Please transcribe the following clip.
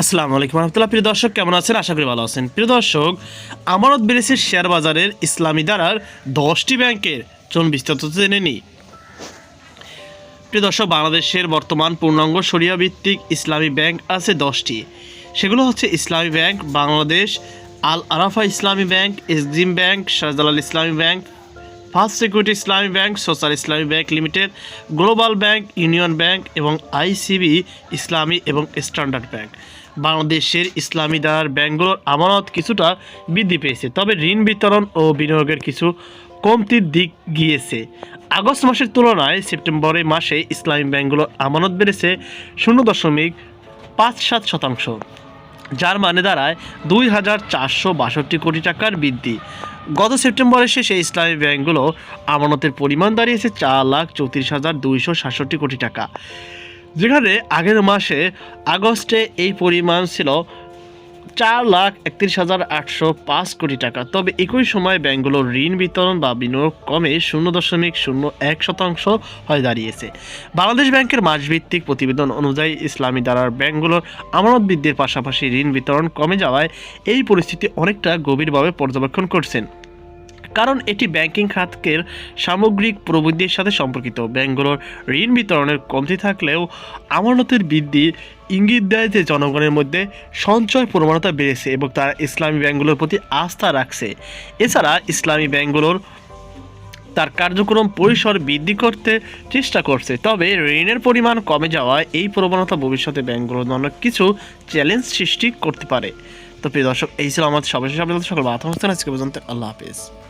আসসালামু আলাইকুম রহমতুল্লাহ। প্রিয় দর্শক, কেমন আছেন? আশা করি ভালো আছেন। প্রিয় দর্শক, আমানত বেড়েছে শেয়ার বাজারের ইসলামী দ্বারার দশটি ব্যাংকের। চলুন বিস্তারিত জেনে নিই। প্রিয় দর্শক, বাংলাদেশের বর্তমান পূর্ণাঙ্গ সরিয়া ভিত্তিক ইসলামী ব্যাংক আছে দশটি। সেগুলো হচ্ছে ইসলামী ব্যাংক, বাংলাদেশ, আল আরাফা ইসলামী bank, এসজিম bank, Shahjalal Islami bank first security Islami bank, social Islami bank limited, global bank, union bank এবং আইসিবি ইসলামী এবং স্ট্যান্ডার্ড ব্যাংক। বাংলাদেশের ইসলামী দ্বারার ব্যাংকগুলোর আমানত কিছুটা বৃদ্ধি পেয়েছে, তবে ঋণ বিতরণ ও বিনিয়োগের কিছু কমতির দিক গিয়েছে। আগস্ট মাসের তুলনায় সেপ্টেম্বরের মাসে ইসলামী ব্যাংকগুলোর আমানত বেড়েছে শূন্য দশমিক পাঁচ সাত শতাংশ। যার মানে দাঁড়ায় দুই হাজার চারশো বাষট্টি কোটি টাকার বৃদ্ধি। গত সেপ্টেম্বরের শেষে ইসলামী ব্যাংকগুলো আমানতের পরিমাণ দাঁড়িয়েছে চার লাখ চৌত্রিশ হাজার দুইশো সাতষট্টি কোটি টাকা। যেখানে আগের মাসে আগস্টে এই পরিমাণ ছিল চার লাখ একত্রিশ হাজার আটশো পাঁচ কোটি টাকা। তবে একই সময় ব্যাংকগুলোর ঋণ বিতরণ বা বিনিয়োগ কমে শূন্য দশমিক শূন্য এক শতাংশ হয়ে দাঁড়িয়েছে। বাংলাদেশ ব্যাংকের মাসভিত্তিক প্রতিবেদন অনুযায়ী ইসলামী দ্বারার ব্যাংকগুলোর আমানত বৃদ্ধির পাশাপাশি ঋণ বিতরণ কমে যাওয়ায় এই পরিস্থিতি অনেকটা গভীরভাবে পর্যবেক্ষণ করছেন। কারণ এটি ব্যাংকিং খাতকের সামগ্রিক প্রবৃদ্ধির সাথে সম্পর্কিত। ব্যাংকগুলোর ঋণ বিতরণের কমতি থাকলেও আমানতের বৃদ্ধি ইঙ্গিত দেয় যে জনগণের মধ্যে সঞ্চয় প্রবণতা বেড়েছে এবং তারা ইসলামী ব্যাংকগুলোর প্রতি আস্থা রাখছে। এছাড়া ইসলামী ব্যাংকগুলোর তার কার্যক্রম পরিসর বৃদ্ধি করতে চেষ্টা করছে। তবে ঋণের পরিমাণ কমে যাওয়ায় এই প্রবণতা ভবিষ্যতে ব্যাংকগুলোর জন্য কিছু চ্যালেঞ্জ সৃষ্টি করতে পারে। তো প্রিয় দর্শক, এই ছিল আমাদের সর্বশেষ সকল বাধা আজকে পর্যন্ত আল্লাহ হাফিজ।